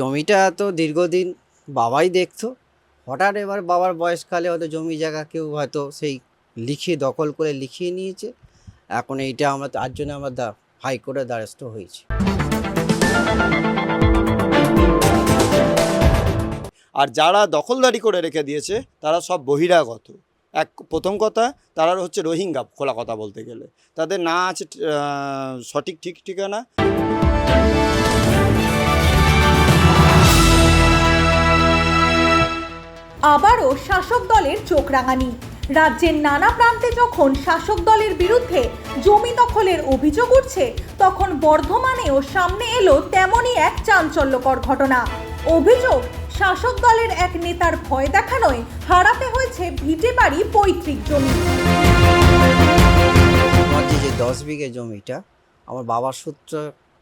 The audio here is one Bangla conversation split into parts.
জমিটা তো দীর্ঘদিন বাবাই দেখতো। হঠাৎ এবার বাবার বয়সকালে হয়তো জমি জায়গা কেউ হয়তো সেই লিখিয়ে, দখল করে লিখিয়ে নিয়েছে। এখন এইটা আমরা, তার জন্য আমরা দা হাইকোর্টের দ্বারস্থ হয়েছি। আর যারা দখলদারি করে রেখে দিয়েছে, তারা সব বহিরাগত। এক, প্রথম কথা, তারা হচ্ছে রোহিঙ্গা, খোলা কথা বলতে গেলে। তাদের না আছে সঠিক ঠিক ঠিকানা। দলের চোখ রাঙানি। রাজ্যের নানা প্রান্তে যখন শাসক দলের বিরুদ্ধে জমি দখলের অভিযোগ উঠছে, তখন বর্ধমানেও সামনে এলো তেমনই এক চাঞ্চল্যকর ঘটনা। অভিযোগ, শাসক দলের এক নেতার ভয় দেখানোয় হারাতে হয়েছে ভিটে বাড়ি পৈতৃক জমি। যে দশ বিঘে জমিটা, আমার বাবার সূত্র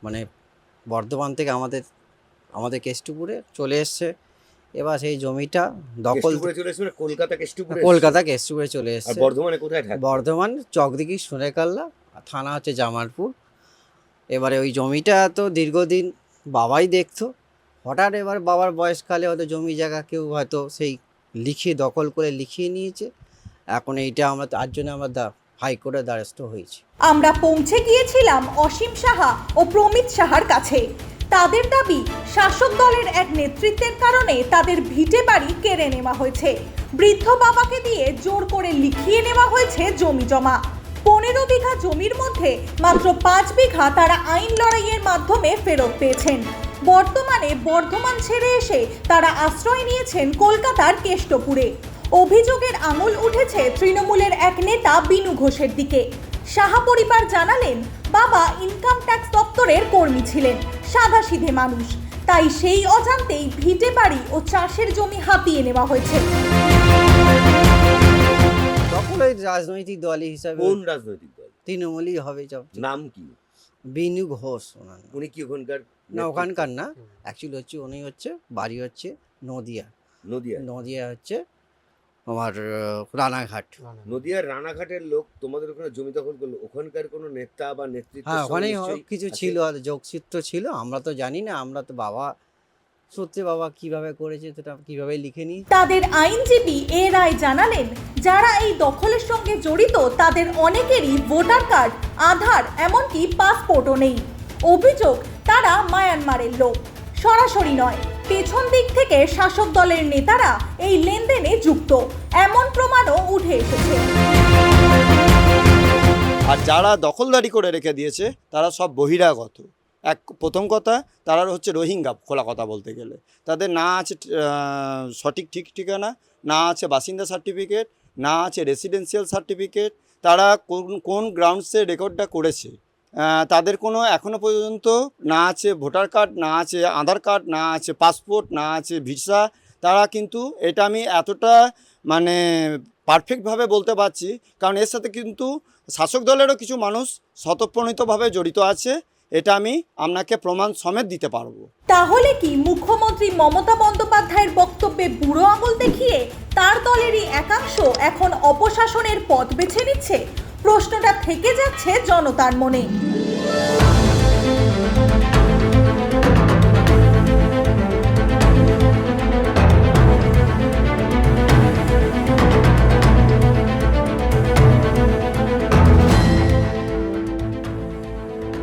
মানে বর্ধমান থেকে আমাদের আমাদের কেষ্টপুরে চলে এসছে। এবার সেই জমিটা দখল মানে কলকাতা কেষ্টপুরে কলকাতা কেষ্টপুরে চলে আর এসছে। বর্ধমানে কোথায় বর্ধমান চকদিঘি সুনেকাল্লা থানা হচ্ছে জামালপুর। এবারে ওই জমিটা তো দীর্ঘদিন বাবাই দেখতো। হঠাৎ এবার বাবার বয়সকালে হয়তো জমি জায়গা কেউ হয়তো সেই লিখিয়ে দখল করে লিখিয়ে নিয়েছে। এখন এইটা আমরা তার জন্য আমরা দা হাইকোর্টের দ্বারস্থ হয়েছি। আমরা পৌঁছে গিয়েছিলাম অসীম সাহা ও প্রমিত সাহার কাছে। তাদের দাবি, শাসক দলের এক নেতৃত্বের কারণে তাদের ভিটে বাড়ি কেড়ে নেওয়া হয়েছে। বৃদ্ধ বাবাকে দিয়ে জোর করে লিখিয়ে নেওয়া হয়েছে জমি জমা। পনেরো বিঘা জমির মধ্যে মাত্র পাঁচ বিঘা তারা আইন লড়াইয়ের মাধ্যমে ফেরত পেয়েছেন। বর্তমানে বর্ধমান ছেড়ে এসে তারা আশ্রয় নিয়েছেন কলকাতার কেষ্টপুরে। অভিযোগের আঙুল উঠেছে তৃণমূলের এক নেতা বিনু ঘোষের দিকে। সাহা পরিবার জানালেন বাবা ইনকাম ট্যাক্স দপ্তরের কর্মী ছিলেন সাদাসিধে মানুষ। তাই সেই অজান্তেই ভিটে বাড়ি ও চাষের জমি হাতিয়ে নেওয়া হয়েছে। তখন ওই রাজনৈতিক দলই হিসাবে কোন রাজনৈতিক দল? তৃণমূলই হবে সব। নাম কি? বিনু ঘোষ ওনার নাম। উনি কি ওখানকার না ওখানকার না। অ্যাকচুয়ালি হচ্ছে উনি হচ্ছে বাড়ি হচ্ছে নদিয়া। নদিয়া। নদিয়া হচ্ছে আমার রানাঘাট। নদিয়ার রানাঘাটের লোক তোমাদের ওখানে জমি দখল করল? ওখানকার কোনো নেতা বা নেতৃত্ব হ্যাঁ ওখানেই হ- কিছু ছিল আর যোগসূত্র ছিল আমরা তো জানি না আমরা তো বাবা সত্যি বাবা কীভাবে করেছে সেটা কীভাবে লিখে নিই তাদের আইনজীবী এ রায় জানালেন যারা এই দখলের সঙ্গে জড়িত তাদের অনেকেরই ভোটার কার্ড আধার এমনকি পাসপোর্টও নেই। অভিযোগ তারা মায়ানমারের লোক। সরাসরি নয়। পেছন দিক থেকে শাসক দলের নেতারা এই লেনদেনে যুক্ত। এমন প্রমাণও উঠে এসেছে। আর যারা দখলদারি করে রেখে দিয়েছে, তারা সব বহিরাগত। এক প্রথম কথা, তারা হচ্ছে রোহিঙ্গা খোলা কথা বলতে গেলে। তাদের না আছে সঠিক ঠিক ঠিকানা, না আছে বাসিন্দা সার্টিফিকেট, না আছে রেসিডেন্সিয়াল সার্টিফিকেট তারা কোন কোন গ্রাউন্ডসে রেকর্ডটা করেছে? তাদের কোনো এখনও পর্যন্ত না আছে ভোটার কার্ড, না আছে আধার কার্ড, না আছে পাসপোর্ট, না আছে ভিসা। তারা কিন্তু এটা আমি এতটা মানে পারফেক্টভাবে বলতে পারছি, কারণ এর সাথে কিন্তু শাসক দলেরও কিছু মানুষ স্বতঃপ্রণীতভাবে জড়িত আছে, এটা আমি আপনাকে প্রমাণ সমেত দিতে পারব। তাহলে কি মুখ্যমন্ত্রী মমতা বন্দ্যোপাধ্যায়ের বক্তব্যে বুড়ো আঙুল দেখিয়ে তার দলেরই একাংশ এখন অপশাসনের পথ বেছে নিচ্ছে? প্রশ্নটা থেকে যাচ্ছে জনতার মনে।